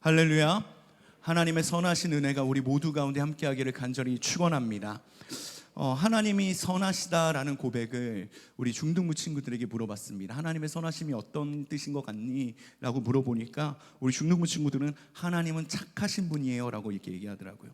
할렐루야. 하나님의 선하신 은혜가 우리 모두 가운데 함께하기를 간절히 축원합니다. 어, 하나님이 선하시다라는 고백을 우리 중등부 친구들에게 물어봤습니다. 하나님의 선하심이 어떤 뜻인 것 같니? 라고 물어보니까 우리 중등부 친구들은 하나님은 착하신 분이에요라고 이렇게 얘기하더라고요.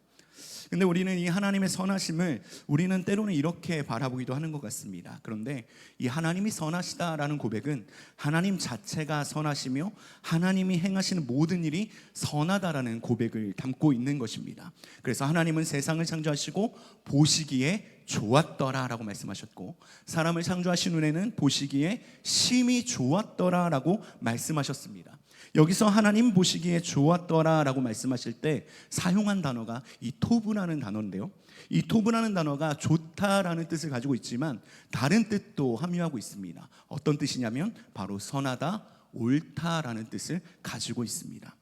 근데 우리는 이 하나님의 선하심을 우리는 때로는 이렇게 바라보기도 하는 것 같습니다. 그런데 이 하나님이 선하시다라는 고백은 하나님 자체가 선하시며 하나님이 행하시는 모든 일이 선하다라는 고백을 담고 있는 것입니다. 그래서 하나님은 세상을 창조하시고 보시기에 좋았더라라고 말씀하셨고 사람을 창조하신 후에는 보시기에 심히 좋았더라라고 말씀하셨습니다. 여기서 하나님 보시기에 좋았더라라고 말씀하실 때 사용한 단어가 이 토브라는 단어인데요. 이 토브라는 단어가 좋다라는 뜻을 가지고 있지만 다른 뜻도 함유하고 있습니다. 어떤 뜻이냐면 바로 선하다, 옳다라는 뜻을 가지고 있습니다.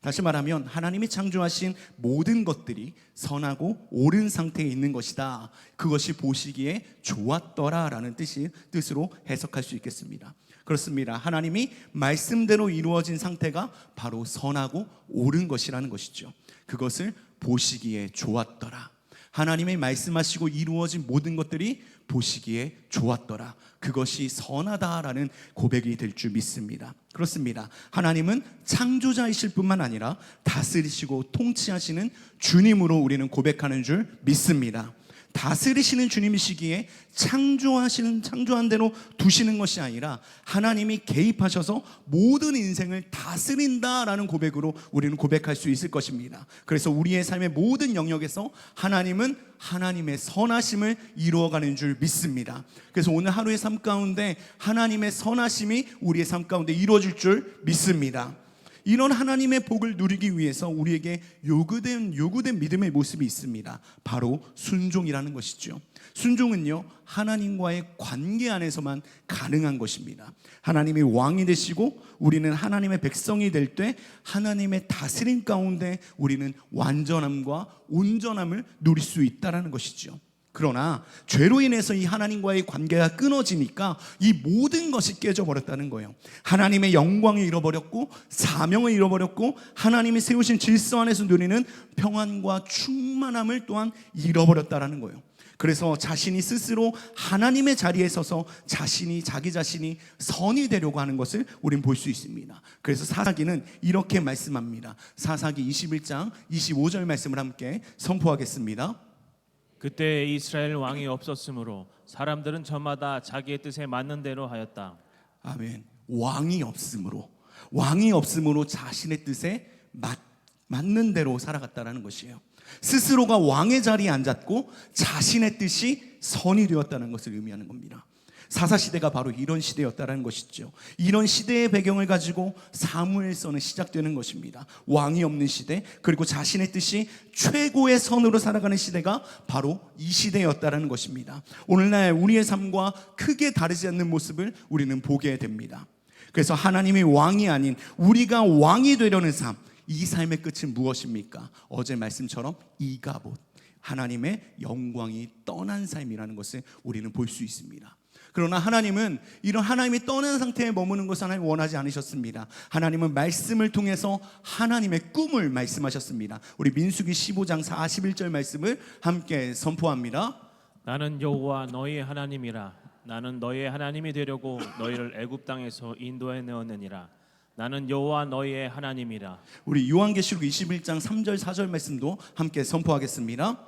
다시 말하면 하나님이 창조하신 모든 것들이 선하고 옳은 상태에 있는 것이다. 그것이 보시기에 좋았더라라는 뜻이 뜻으로 해석할 수 있겠습니다. 그렇습니다. 하나님이 말씀대로 이루어진 상태가 바로 선하고 옳은 것이라는 것이죠. 그것을 보시기에 좋았더라. 하나님의 말씀하시고 이루어진 모든 것들이 보시기에 좋았더라. 그것이 선하다라는 고백이 될 줄 믿습니다. 그렇습니다. 하나님은 창조자이실 뿐만 아니라 다스리시고 통치하시는 주님으로 우리는 고백하는 줄 믿습니다. 다스리시는 주님이시기에 창조하시는 창조한 대로 두시는 것이 아니라 하나님이 개입하셔서 모든 인생을 다스린다라는 고백으로 우리는 고백할 수 있을 것입니다. 그래서 우리의 삶의 모든 영역에서 하나님은 하나님의 선하심을 이루어가는 줄 믿습니다. 그래서 오늘 하루의 삶 가운데 하나님의 선하심이 우리의 삶 가운데 이루어질 줄 믿습니다. 이런 하나님의 복을 누리기 위해서 우리에게 요구된 요구된 믿음의 모습이 있습니다. 바로 순종이라는 것이죠. 순종은요 하나님과의 관계 안에서만 가능한 것입니다. 하나님이 왕이 되시고 우리는 하나님의 백성이 될 때 하나님의 다스림 가운데 우리는 완전함과 온전함을 누릴 수 있다라는 것이죠. 그러나 죄로 인해서 이 하나님과의 관계가 끊어지니까 이 모든 것이 깨져버렸다는 거예요. 하나님의 영광을 잃어버렸고 사명을 잃어버렸고 하나님이 세우신 질서 안에서 누리는 평안과 충만함을 또한 잃어버렸다라는 거예요. 그래서 자신이 스스로 하나님의 자리에 서서 자신이 자기 자신이 선이 되려고 하는 것을 우리는 볼수 있습니다. 그래서 사사기는 이렇게 말씀합니다. 사사기 21장 25절 말씀을 함께 선포하겠습니다. 그때 이스라엘 왕이 없었으므로 사람들은 저마다 자기의 뜻에 맞는 대로 하였다. 아멘. 왕이 없으므로 왕이 없으므로 자신의 뜻에 맞, 맞는 대로 살아갔다라는 것이에요. 스스로가 왕의 자리에 앉았고 자신의 뜻이 선이 되었다는 것을 의미하는 겁니다. 사사 시대가 바로 이런 시대였다라는 것이죠. 이런 시대의 배경을 가지고 사무엘서는 시작되는 것입니다. 왕이 없는 시대 그리고 자신의 뜻이 최고의 선으로 살아가는 시대가 바로 이 시대였다라는 것입니다. 오늘날 우리의 삶과 크게 다르지 않는 모습을 우리는 보게 됩니다. 그래서 하나님이 왕이 아닌 우리가 왕이 되려는 삶, 이 삶의 끝은 무엇입니까? 어제 말씀처럼 이가봇 하나님의 영광이 떠난 삶이라는 것을 우리는 볼 수 있습니다. 그러나 하나님은 이런 하나님이 떠난 상태에 머무는 것을 하나님 원하지 않으셨습니다. 하나님은 말씀을 통해서 하나님의 꿈을 말씀하셨습니다. 우리 민수기 15장 41절 말씀을 함께 선포합니다. 나는 여호와 너희의 하나님이라. 나는 너희의 하나님이 되려고 너희를 애굽 땅에서 인도해 내었느니라. 나는 여호와 너희의 하나님이라. 우리 요한계시록 21장 3절 4절 말씀도 함께 선포하겠습니다.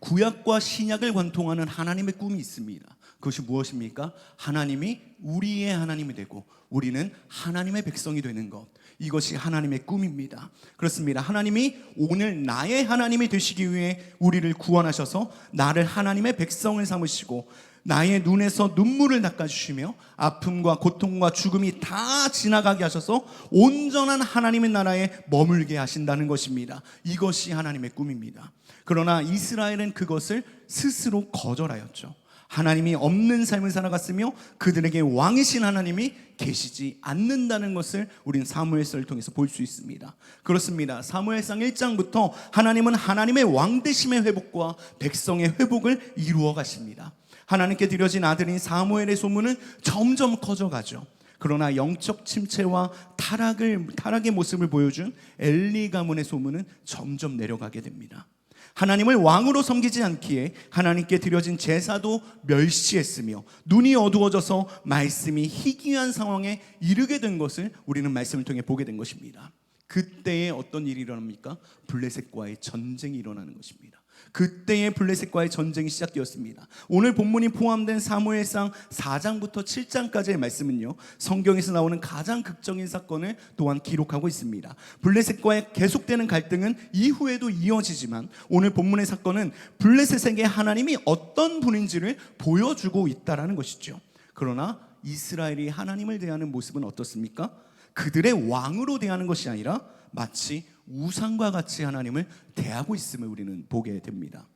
구약과 신약을 관통하는 하나님의 꿈이 있습니다. 그것이 무엇입니까? 하나님이 우리의 하나님이 되고 우리는 하나님의 백성이 되는 것. 이것이 하나님의 꿈입니다. 그렇습니다. 하나님이 오늘 나의 하나님이 되시기 위해 우리를 구원하셔서 나를 하나님의 백성을 삼으시고 나의 눈에서 눈물을 닦아주시며 아픔과 고통과 죽음이 다 지나가게 하셔서 온전한 하나님의 나라에 머물게 하신다는 것입니다. 이것이 하나님의 꿈입니다. 그러나 이스라엘은 그것을 스스로 거절하였죠. 하나님이 없는 삶을 살아갔으며 그들에게 왕이신 하나님이 계시지 않는다는 것을 우리는 사무엘서를 통해서 볼 수 있습니다. 그렇습니다. 사무엘상 1장부터 하나님은 하나님의 왕대심의 회복과 백성의 회복을 이루어 가십니다. 하나님께 드려진 아들인 사무엘의 소문은 점점 커져가죠. 그러나 영적 침체와 타락을 타락의 모습을 보여준 엘리 가문의 소문은 점점 내려가게 됩니다. 하나님을 왕으로 섬기지 않기에 하나님께 드려진 제사도 멸시했으며 눈이 어두워져서 말씀이 희귀한 상황에 이르게 된 것을 우리는 말씀을 통해 보게 된 것입니다. 그때에 어떤 일이 일어납니까? 블레셋과의 전쟁이 일어나는 것입니다. 그때의 블레셋과의 전쟁이 시작되었습니다. 오늘 본문이 포함된 사무엘상 4장부터 7장까지의 말씀은요. 성경에서 나오는 가장 극적인 사건을 또한 기록하고 있습니다. 블레셋과의 계속되는 갈등은 이후에도 이어지지만 오늘 본문의 사건은 블레셋에게 하나님이 어떤 분인지를 보여주고 있다라는 것이죠. 그러나 이스라엘이 하나님을 대하는 모습은 어떻습니까? 그들의 왕으로 대하는 것이 아니라 마치 우상과 같이 하나님을 대하고 있음을 우리는 보게 됩니다.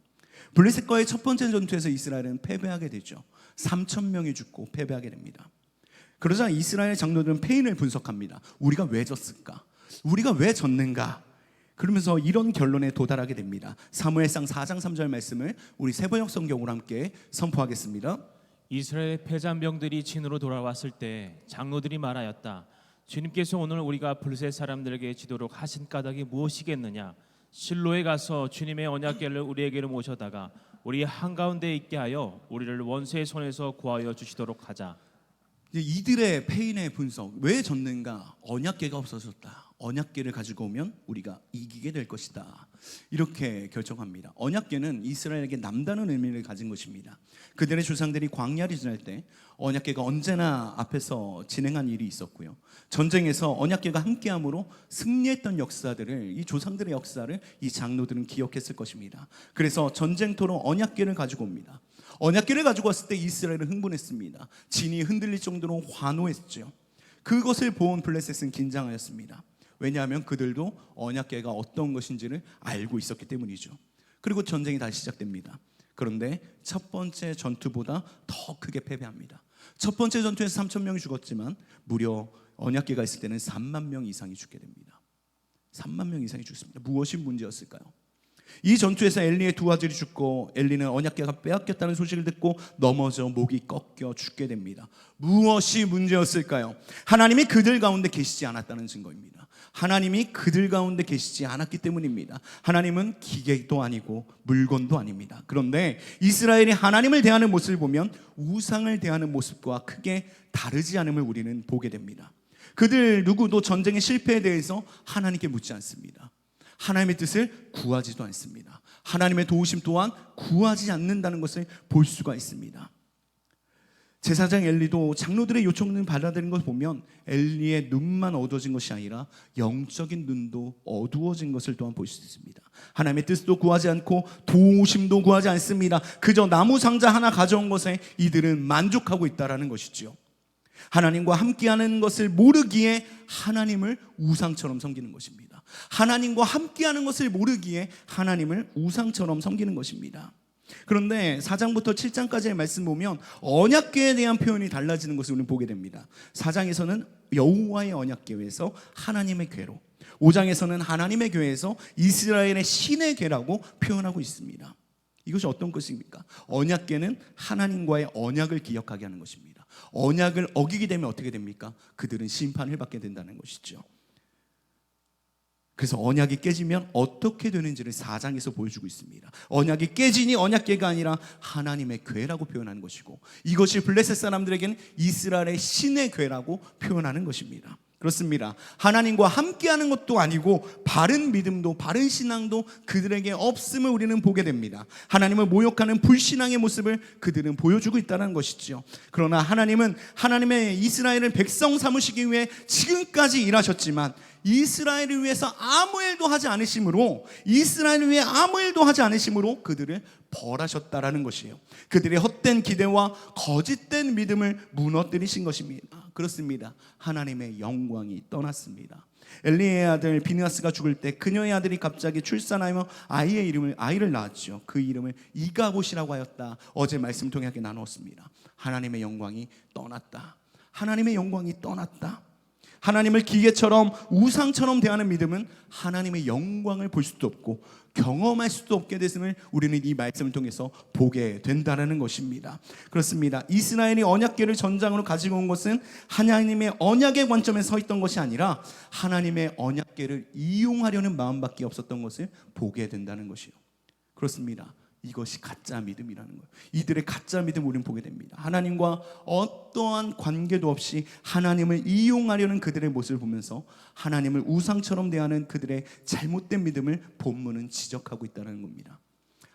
블레셋과의 첫 번째 전투에서 이스라엘은 패배하게 되죠. 3천 명이 죽고 패배하게 됩니다. 그러자 이스라엘 장로들은 패인을 분석합니다. 우리가 왜 졌을까? 우리가 왜 졌는가? 그러면서 이런 결론에 도달하게 됩니다. 사무엘상 4장 3절 말씀을 우리 세번역 성경으로 함께 선포하겠습니다. 이스라엘 패잔병들이 진으로 돌아왔을 때 장로들이 말하였다. 주님께서 오늘 우리가 블레셋 사람들에게 지도록 하신 까닭이 무엇이겠느냐? 실로에 가서 주님의 언약궤를 우리에게로 모셔다가 우리 한가운데 있게 하여 우리를 원수의 손에서 구하여 주시도록 하자. 이들의 패인의 분석 왜 졌는가 언약계가 없어졌다 언약계를 가지고 오면 우리가 이기게 될 것이다 이렇게 결정합니다 언약계는 이스라엘에게 남다른 의미를 가진 것입니다 그들의 조상들이 광야를 지날 때 언약계가 언제나 앞에서 진행한 일이 있었고요 전쟁에서 언약계가 함께함으로 승리했던 역사들을 이 조상들의 역사를 이 장로들은 기억했을 것입니다 그래서 전쟁터로 언약계를 가지고 옵니다 언약궤를 가지고 왔을 때 이스라엘은 흥분했습니다. 진이 흔들릴 정도로 환호했죠. 그것을 본 블레셋은 긴장하였습니다. 왜냐하면 그들도 언약궤가 어떤 것인지를 알고 있었기 때문이죠. 그리고 전쟁이 다시 시작됩니다. 그런데 첫 번째 전투보다 더 크게 패배합니다. 첫 번째 전투에서 3천 명이 죽었지만 무려 언약궤가 있을 때는 3만 명 이상이 죽게 됩니다. 3만 명 이상이 죽습니다. 무엇이 문제였을까요? 이 전투에서 엘리의 두 아들이 죽고 엘리는 언약궤가 빼앗겼다는 소식을 듣고 넘어져 목이 꺾여 죽게 됩니다. 무엇이 문제였을까요? 하나님이 그들 가운데 계시지 않았다는 증거입니다. 하나님이 그들 가운데 계시지 않았기 때문입니다. 하나님은 기계도 아니고 물건도 아닙니다. 그런데 이스라엘이 하나님을 대하는 모습을 보면 우상을 대하는 모습과 크게 다르지 않음을 우리는 보게 됩니다. 그들 누구도 전쟁의 실패에 대해서 하나님께 묻지 않습니다. 하나님의 뜻을 구하지도 않습니다. 하나님의 도우심 또한 구하지 않는다는 것을 볼 수가 있습니다. 제사장 엘리도 장로들의 요청을 받아들인 것을 보면 엘리의 눈만 어두워진 것이 아니라 영적인 눈도 어두워진 것을 또한 볼 수 있습니다. 하나님의 뜻도 구하지 않고 도우심도 구하지 않습니다. 그저 나무 상자 하나 가져온 것에 이들은 만족하고 있다라는 것이죠. 하나님과 함께하는 것을 모르기에 하나님을 우상처럼 섬기는 것입니다. 하나님과 함께하는 것을 모르기에 하나님을 우상처럼 섬기는 것입니다. 그런데 4장부터 7장까지의 말씀 보면 언약궤에 대한 표현이 달라지는 것을 우리는 보게 됩니다. 4장에서는 여호와의 언약궤에서 하나님의 궤로 5장에서는 하나님의 궤에서 이스라엘의 신의 궤라고 표현하고 있습니다. 이것이 어떤 것입니까? 언약궤는 하나님과의 언약을 기억하게 하는 것입니다. 언약을 어기게 되면 어떻게 됩니까? 그들은 심판을 받게 된다는 것이죠. 그래서 언약이 깨지면 어떻게 되는지를 4장에서 보여주고 있습니다. 언약이 깨지니 언약궤가 아니라 하나님의 궤라고 표현하는 것이고 이것이 블레셋 사람들에게는 이스라엘의 신의 궤라고 표현하는 것입니다. 그렇습니다. 하나님과 함께하는 것도 아니고 바른 믿음도 바른 신앙도 그들에게 없음을 우리는 보게 됩니다. 하나님을 모욕하는 불신앙의 모습을 그들은 보여주고 있다는 것이죠. 그러나 하나님은 하나님의 이스라엘을 백성 삼으시기 위해 지금까지 일하셨지만 이스라엘을 위해서 아무 일도 하지 않으심으로 이스라엘을 위해 아무 일도 하지 않으심으로 그들을 벌하셨다라는 것이에요. 그들의 헛된 기대와 거짓된 믿음을 무너뜨리신 것입니다. 그렇습니다. 하나님의 영광이 떠났습니다. 엘리의 아들 비느하스가 죽을 때 그녀의 아들이 갑자기 출산하며 아이의 이름을 아이를 낳았죠. 그 이름을 이가봇이라고 하였다. 어제 말씀 통해 하게 나누었습니다. 하나님의 영광이 떠났다. 하나님의 영광이 떠났다. 하나님을 기계처럼 우상처럼 대하는 믿음은 하나님의 영광을 볼 수도 없고 경험할 수도 없게 됐음을 우리는 이 말씀을 통해서 보게 된다는 것입니다. 그렇습니다. 이스라엘이 언약궤를 전장으로 가지고 온 것은 하나님의 언약의 관점에 서 있던 것이 아니라 하나님의 언약궤를 이용하려는 마음밖에 없었던 것을 보게 된다는 것이요. 그렇습니다. 이것이 가짜 믿음이라는 거예요. 이들의 가짜 믿음 우리는 보게 됩니다. 하나님과 어떠한 관계도 없이 하나님을 이용하려는 그들의 모습을 보면서 하나님을 우상처럼 대하는 그들의 잘못된 믿음을 본문은 지적하고 있다는 겁니다.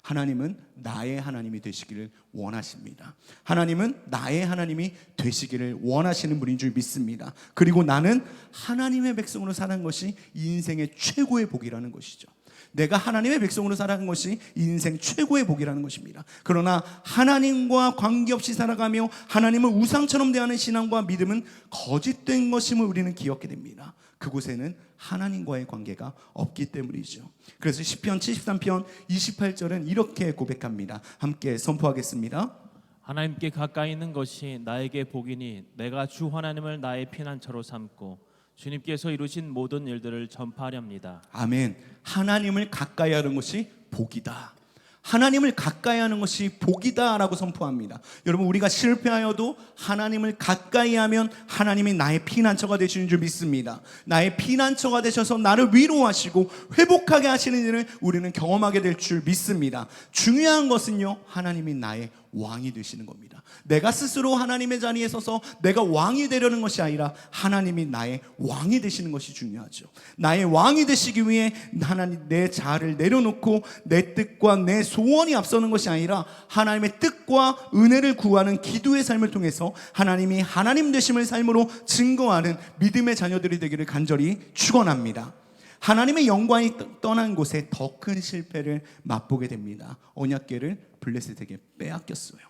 하나님은 나의 하나님이 되시기를 원하십니다. 하나님은 나의 하나님이 되시기를 원하시는 분인 줄 믿습니다. 그리고 나는 하나님의 백성으로 사는 것이 인생의 최고의 복이라는 것이죠. 내가 하나님의 백성으로 살아가는 것이 인생 최고의 복이라는 것입니다. 그러나 하나님과 관계없이 살아가며 하나님을 우상처럼 대하는 신앙과 믿음은 거짓된 것임을 우리는 기억하게 됩니다. 그곳에는 하나님과의 관계가 없기 때문이죠. 그래서 시편 73편 28절은 이렇게 고백합니다. 함께 선포하겠습니다. 하나님께 가까이 있는 것이 나에게 복이니 내가 주 하나님을 나의 피난처로 삼고 주님께서 이루신 모든 일들을 전파하렵니다. 아멘. 하나님을 가까이 하는 것이 복이다. 하나님을 가까이 하는 것이 복이다라고 선포합니다. 여러분 우리가 실패하여도 하나님을 가까이 하면 하나님이 나의 피난처가 되시는 줄 믿습니다. 나의 피난처가 되셔서 나를 위로하시고 회복하게 하시는 일을 우리는 경험하게 될 줄 믿습니다. 중요한 것은요. 하나님이 나의 왕이 되시는 겁니다. 내가 스스로 하나님의 자리에 서서 내가 왕이 되려는 것이 아니라 하나님이 나의 왕이 되시는 것이 중요하죠. 나의 왕이 되시기 위해 하나님 내 자아를 내려놓고 내 뜻과 내 소원이 앞서는 것이 아니라 하나님의 뜻과 은혜를 구하는 기도의 삶을 통해서 하나님이 하나님 되심을 삶으로 증거하는 믿음의 자녀들이 되기를 간절히 축원합니다. 하나님의 영광이 떠난 곳에 더 큰 실패를 맛보게 됩니다. 언약궤를 블레셋에게 빼앗겼어요.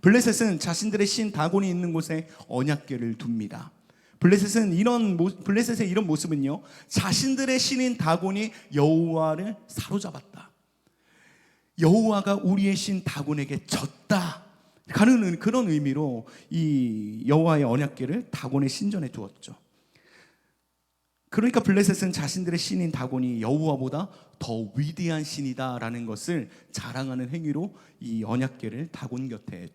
블레셋은 자신들의 신 다곤이 있는 곳에 언약궤를 둡니다. 블레셋은 이런 모, 블레셋의 이런 모습은요. 자신들의 신인 다곤이 여호와를 사로잡았다. 여호와가 우리의 신 다곤에게 졌다. 가는 그런 의미로 이 여호와의 언약궤를 다곤의 신전에 두었죠. 그러니까 블레셋은 자신들의 신인 다곤이 여호와보다 더 위대한 신이다라는 것을 자랑하는 행위로 이 언약궤를 다곤 곁에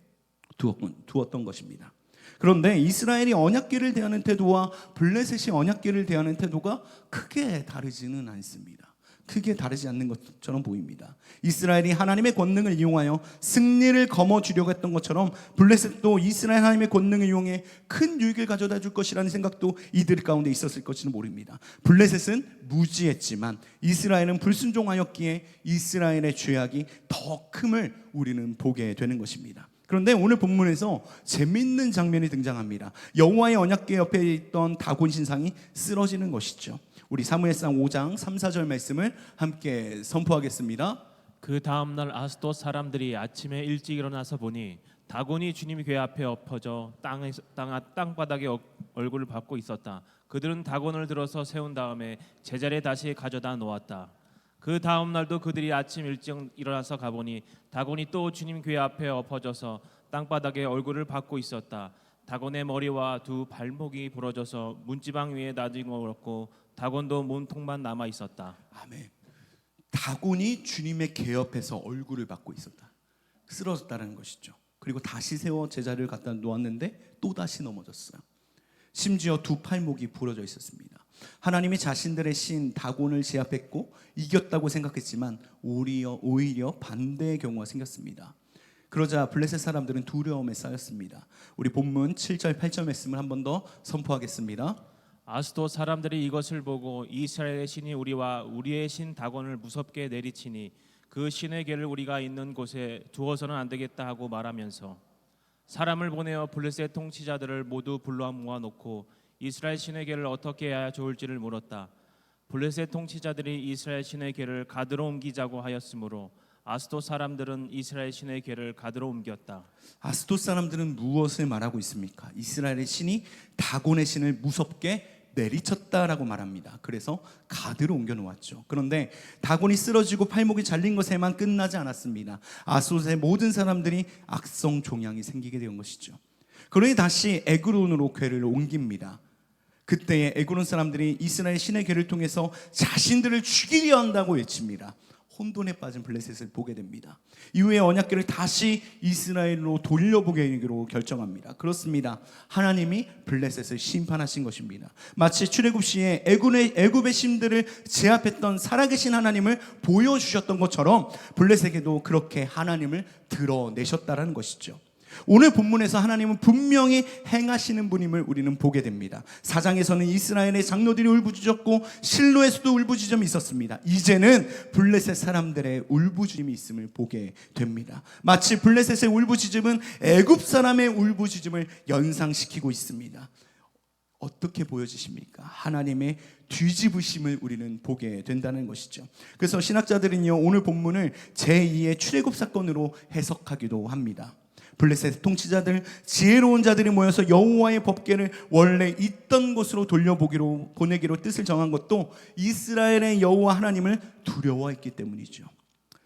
두었던, 것입니다. 그런데 이스라엘이 언약궤를 대하는 태도와 블레셋이 언약궤를 대하는 태도가 크게 다르지는 않습니다. 크게 다르지 않는 것처럼 보입니다. 이스라엘이 하나님의 권능을 이용하여 승리를 거머쥐려고 했던 것처럼 블레셋도 이스라엘 하나님의 권능을 이용해 큰 유익을 가져다 줄 것이라는 생각도 이들 가운데 있었을 것지는 모릅니다. 블레셋은 무지했지만 이스라엘은 불순종하였기에 이스라엘의 죄악이 더 큼을 우리는 보게 되는 것입니다. 그런데 오늘 본문에서 재밌는 장면이 등장합니다. 여호와의 언약궤 옆에 있던 다곤 신상이 쓰러지는 것이죠. 우리 사무엘상 5장 3, 4절 말씀을 함께 선포하겠습니다. 그 다음 날 아스도 사람들이 아침에 일찍 일어나서 보니 다곤이 주님 궤 앞에 엎어져 땅에 땅 땅바닥에 어- 얼굴을 받고 있었다. 그들은 다곤을 들어서 세운 다음에 제자리에 다시 가져다 놓았다. 그 다음 날도 그들이 아침 일찍 일어나서 가보니 다곤이 또 주님 궤 앞에 엎어져서 땅바닥에 얼굴을 받고 있었다. 다곤의 머리와 두 발목이 부러져서 문지방 위에 나뒹굴었고 다곤도 몸통만 남아 있었다. 아멘. 다곤이 주님의 궤 옆에서 얼굴을 받고 있었다. 쓰러졌다는 것이죠. 그리고 다시 세워 제자리를 갖다 놓았는데 또 다시 넘어졌어요. 심지어 두 팔목이 부러져 있었습니다. 하나님이 자신들의 신 다곤을 제압했고 이겼다고 생각했지만 오히려 오히려 반대의 경우가 생겼습니다. 그러자 블레셋 사람들은 두려움에 쌓였습니다. 우리 본문 7절 8절 말씀을 한 번 더 선포하겠습니다. 아스도 사람들이 이것을 보고 이스라엘의 신이 우리와 우리의 신 다곤을 무섭게 내리치니 그 신의 궤를 우리가 있는 곳에 두어서는 안 되겠다 하고 말하면서 사람을 보내어 블레셋 통치자들을 모두 불러 모아놓고 이스라엘 신의 궤를 어떻게 해야 좋을지를 물었다. 블레셋 통치자들이 이스라엘 신의 궤를 가드로 옮기자고 하였으므로 아스도 사람들은 이스라엘 신의 궤를 가드로 옮겼다. 아스돗 사람들은 무엇을 말하고 있습니까? 이스라엘의 신이 다곤의 신을 무섭게 내리쳤다라고 말합니다. 그래서 가드로 옮겨 놓았죠. 그런데 다곤이 쓰러지고 팔목이 잘린 것에만 끝나지 않았습니다. 아스돗의 모든 사람들이 악성 종양이 생기게 된 것이죠. 그러니 다시 에그론으로 궤를 옮깁니다. 그때에 에그론 사람들이 이스라엘 신의 궤를 통해서 자신들을 죽이려 한다고 외칩니다. 혼돈에 빠진 블레셋을 보게 됩니다. 이후에 언약궤를 다시 이스라엘로 돌려보기로 결정합니다. 그렇습니다. 하나님이 블레셋을 심판하신 것입니다. 마치 출애굽 시에 애굽의 애굽의 신들을 제압했던 살아계신 하나님을 보여주셨던 것처럼 블레셋에게도 그렇게 하나님을 드러내셨다라는 것이죠. 오늘 본문에서 하나님은 분명히 행하시는 분임을 우리는 보게 됩니다. 사장에서는 이스라엘의 장로들이 울부짖었고 실로에서도 울부짖음이 있었습니다. 이제는 블레셋 사람들의 울부짖음이 있음을 보게 됩니다. 마치 블레셋의 울부짖음은 애굽 사람의 울부짖음을 연상시키고 있습니다. 어떻게 보여지십니까? 하나님의 뒤집으심을 우리는 보게 된다는 것이죠. 그래서 신학자들은요 오늘 본문을 제2의 출애굽 사건으로 해석하기도 합니다. 블레셋 통치자들 지혜로운 자들이 모여서 여호와의 법궤를 원래 있던 곳으로 돌려보기로 보내기로 뜻을 정한 것도 이스라엘의 여호와 하나님을 두려워했기 때문이죠.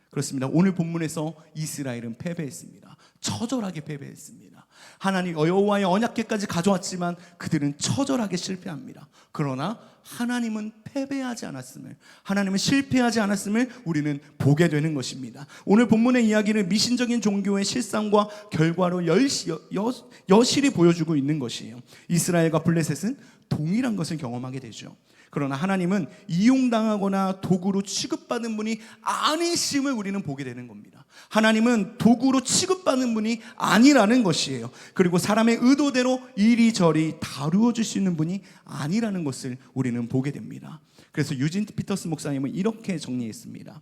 그렇습니다. 오늘 본문에서 이스라엘은 패배했습니다. 처절하게 패배했습니다. 하나님 여호와의 언약궤까지 가져왔지만 그들은 처절하게 실패합니다. 그러나 하나님은 패배하지 않았음을 하나님은 실패하지 않았음을 우리는 보게 되는 것입니다. 오늘 본문의 이야기는 미신적인 종교의 실상과 결과로 열시, 여, 여, 여실히 보여주고 있는 것이에요. 이스라엘과 블레셋은 동일한 것을 경험하게 되죠. 그러나 하나님은 이용당하거나 도구로 취급받는 분이 아니심을 우리는 보게 되는 겁니다. 하나님은 도구로 취급받는 분이 아니라는 것이에요. 그리고 사람의 의도대로 이리저리 다루어 줄수 있는 분이 아니라는 것을 우리는 보게 됩니다. 그래서 유진 피터스 목사님은 이렇게 정리했습니다.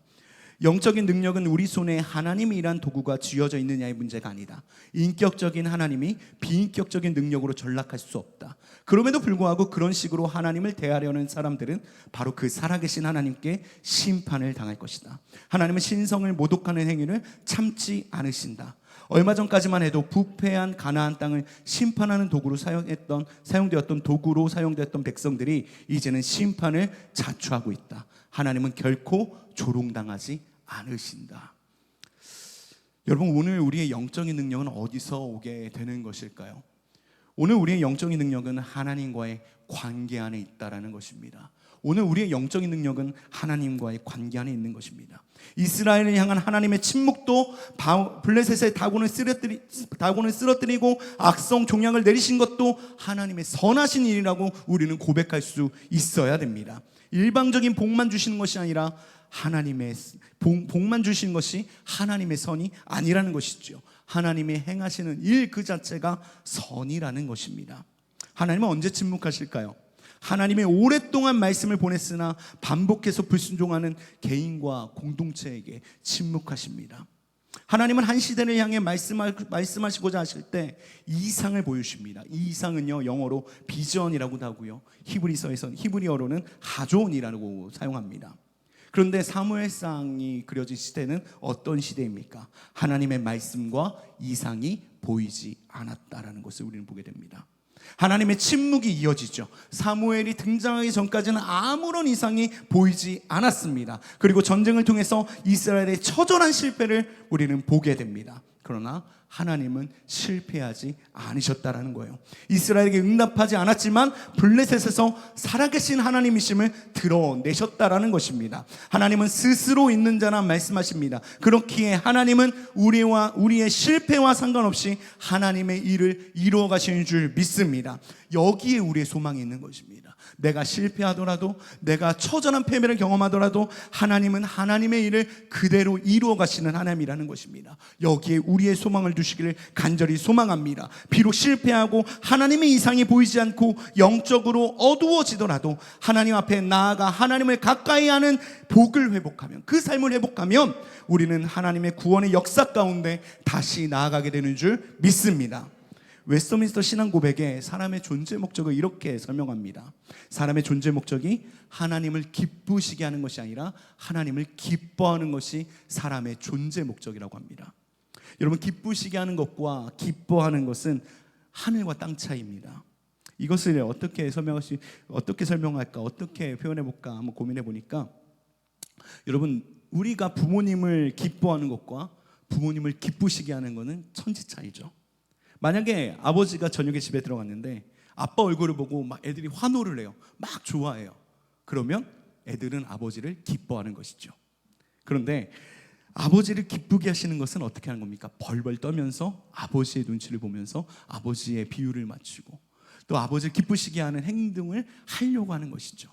영적인 능력은 우리 손에 하나님이 일한 도구가 쥐어져 있느냐의 문제가 아니다. 인격적인 하나님이 비인격적인 능력으로 전락할 수 없다. 그럼에도 불구하고 그런 식으로 하나님을 대하려는 사람들은 바로 그 살아계신 하나님께 심판을 당할 것이다. 하나님은 신성을 모독하는 행위를 참지 않으신다. 얼마 전까지만 해도 부패한 가나안 땅을 심판하는 도구로 사용했던 사용되었던 도구로 사용되었던 백성들이 이제는 심판을 자초하고 있다. 하나님은 결코 조롱당하지 않으신다. 여러분 오늘 우리의 영적인 능력은 어디서 오게 되는 것일까요? 오늘 우리의 영적인 능력은 하나님과의 관계 안에 있다라는 것입니다. 오늘 우리의 영적인 능력은 하나님과의 관계 안에 있는 것입니다. 이스라엘을 향한 하나님의 침묵도 바- 블레셋의 다곤을 쓰러뜨리 다곤을 쓰러뜨리고 악성 종양을 내리신 것도 하나님의 선하신 일이라고 우리는 고백할 수 있어야 됩니다. 일방적인 복만 주시는 것이 아니라 하나님의 복, 복만 주시는 것이 하나님의 선이 아니라는 것이죠. 하나님의 행하시는 일 그 자체가 선이라는 것입니다. 하나님은 언제 침묵하실까요? 하나님의 오랫동안 말씀을 보냈으나 반복해서 불순종하는 개인과 공동체에게 침묵하십니다. 하나님은 한 시대를 향해 말씀하, 말씀하시고자 하실 때 이상을 보여주십니다. 이 이상은요 영어로 비전이라고도 하고요 히브리서에서 히브리어로는 하존이라고 사용합니다. 그런데 사무엘상이 그려진 시대는 어떤 시대입니까? 하나님의 말씀과 이상이 보이지 않았다라는 것을 우리는 보게 됩니다. 하나님의 침묵이 이어지죠. 사무엘이 등장하기 전까지는 아무런 이상이 보이지 않았습니다. 그리고 전쟁을 통해서 이스라엘의 처절한 실패를 우리는 보게 됩니다. 그러나 하나님은 실패하지 않으셨다라는 거예요. 이스라엘에게 응답하지 않았지만 블레셋에서 살아계신 하나님이심을 드러내셨다라는 것입니다. 하나님은 스스로 있는 자라 말씀하십니다. 그렇기에 하나님은 우리와 우리의 실패와 상관없이 하나님의 일을 이루어 가시는 줄 믿습니다. 여기에 우리의 소망이 있는 것입니다. 내가 실패하더라도 내가 처절한 패배를 경험하더라도 하나님은 하나님의 일을 그대로 이루어 가시는 하나님이라는 것입니다. 여기에 우리의 소망을 두시기를 간절히 소망합니다. 비록 실패하고 하나님의 이상이 보이지 않고 영적으로 어두워지더라도 하나님 앞에 나아가 하나님을 가까이 하는 복을 회복하면 그 삶을 회복하면 우리는 하나님의 구원의 역사 가운데 다시 나아가게 되는 줄 믿습니다. 웨스터민스터 신앙 고백에 사람의 존재 목적을 이렇게 설명합니다. 사람의 존재 목적이 하나님을 기쁘시게 하는 것이 아니라 하나님을 기뻐하는 것이 사람의 존재 목적이라고 합니다. 여러분 기쁘시게 하는 것과 기뻐하는 것은 하늘과 땅 차이입니다. 이것을 어떻게 설명할 수 어떻게 설명할까 어떻게 표현해 볼까 한번 고민해 보니까 여러분 우리가 부모님을 기뻐하는 것과 부모님을 기쁘시게 하는 것은 천지 차이죠. 만약에 아버지가 저녁에 집에 들어갔는데 아빠 얼굴을 보고 막 애들이 환호를 해요. 막 좋아해요. 그러면 애들은 아버지를 기뻐하는 것이죠. 그런데 아버지를 기쁘게 하시는 것은 어떻게 하는 겁니까? 벌벌 떠면서 아버지의 눈치를 보면서 아버지의 비율을 맞추고 또 아버지를 기쁘시게 하는 행동을 하려고 하는 것이죠.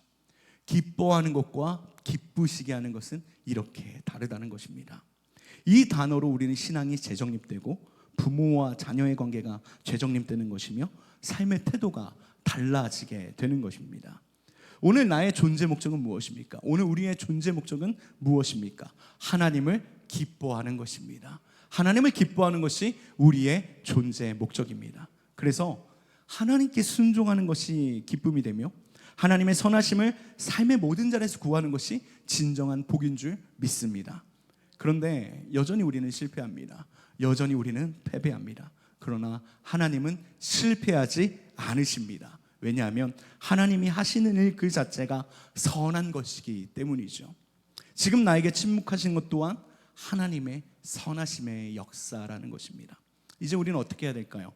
기뻐하는 것과 기쁘시게 하는 것은 이렇게 다르다는 것입니다. 이 단어로 우리는 신앙이 재정립되고 부모와 자녀의 관계가 재정립되는 것이며 삶의 태도가 달라지게 되는 것입니다. 오늘 나의 존재 목적은 무엇입니까? 오늘 우리의 존재 목적은 무엇입니까? 하나님을 기뻐하는 것입니다. 하나님을 기뻐하는 것이 우리의 존재 목적입니다. 그래서 하나님께 순종하는 것이 기쁨이 되며 하나님의 선하심을 삶의 모든 자리에서 구하는 것이 진정한 복인 줄 믿습니다. 그런데 여전히 우리는 실패합니다. 여전히 우리는 패배합니다. 그러나 하나님은 실패하지 않으십니다. 왜냐하면 하나님이 하시는 일 그 자체가 선한 것이기 때문이죠. 지금 나에게 침묵하신 것 또한 하나님의 선하심의 역사라는 것입니다. 이제 우리는 어떻게 해야 될까요?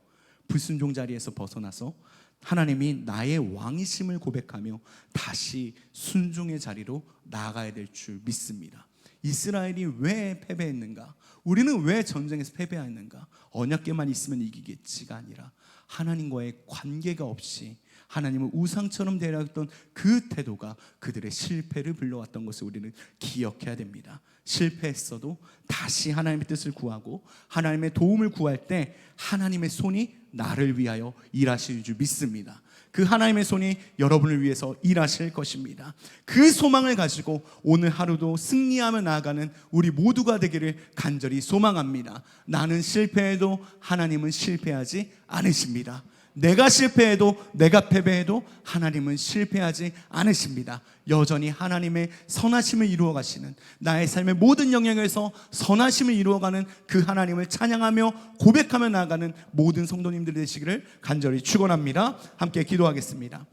불순종 자리에서 벗어나서 하나님이 나의 왕이심을 고백하며 다시 순종의 자리로 나아가야 될 줄 믿습니다. 이스라엘이 왜 패배했는가? 우리는 왜 전쟁에서 패배했는가? 언약계만 있으면 이기겠지가 아니라 하나님과의 관계가 없이 하나님을 우상처럼 대하였던 그 태도가 그들의 실패를 불러왔던 것을 우리는 기억해야 됩니다. 실패했어도 다시 하나님의 뜻을 구하고 하나님의 도움을 구할 때 하나님의 손이 나를 위하여 일하실 줄 믿습니다. 그 하나님의 손이 여러분을 위해서 일하실 것입니다. 그 소망을 가지고 오늘 하루도 승리하며 나아가는 우리 모두가 되기를 간절히 소망합니다. 나는 실패해도 하나님은 실패하지 않으십니다. 내가 실패해도 내가 패배해도 하나님은 실패하지 않으십니다. 여전히 하나님의 선하심을 이루어 가시는 나의 삶의 모든 영역에서 선하심을 이루어 가는 그 하나님을 찬양하며 고백하며 나아가는 모든 성도님들 되시기를 간절히 축원합니다. 함께 기도하겠습니다.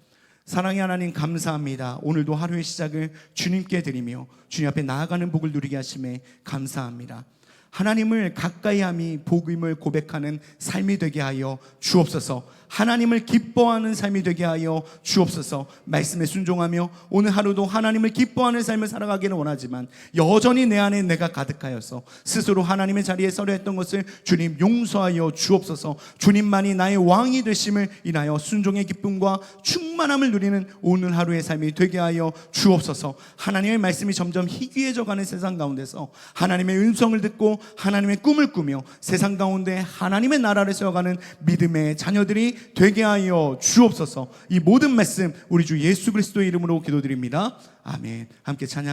사랑의 하나님 감사합니다. 오늘도 하루의 시작을 주님께 드리며 주님 앞에 나아가는 복을 누리게 하심에 감사합니다. 하나님을 가까이함이 복음을 고백하는 삶이 되게 하여 주옵소서. 하나님을 기뻐하는 삶이 되게 하여 주옵소서. 말씀에 순종하며 오늘 하루도 하나님을 기뻐하는 삶을 살아가기를 원하지만 여전히 내 안에 내가 가득하여서 스스로 하나님의 자리에 서려 했던 것을 주님 용서하여 주옵소서. 주님만이 나의 왕이 되심을 인하여 순종의 기쁨과 충만함을 누리는 오늘 하루의 삶이 되게 하여 주옵소서. 하나님의 말씀이 점점 희귀해져 가는 세상 가운데서 하나님의 음성을 듣고 하나님의 꿈을 꾸며 세상 가운데 하나님의 나라를 세워가는 믿음의 자녀들이 되게 하여 주옵소서. 이 모든 말씀 우리 주 예수 그리스도의 이름으로 기도드립니다. 아멘. 함께 찬양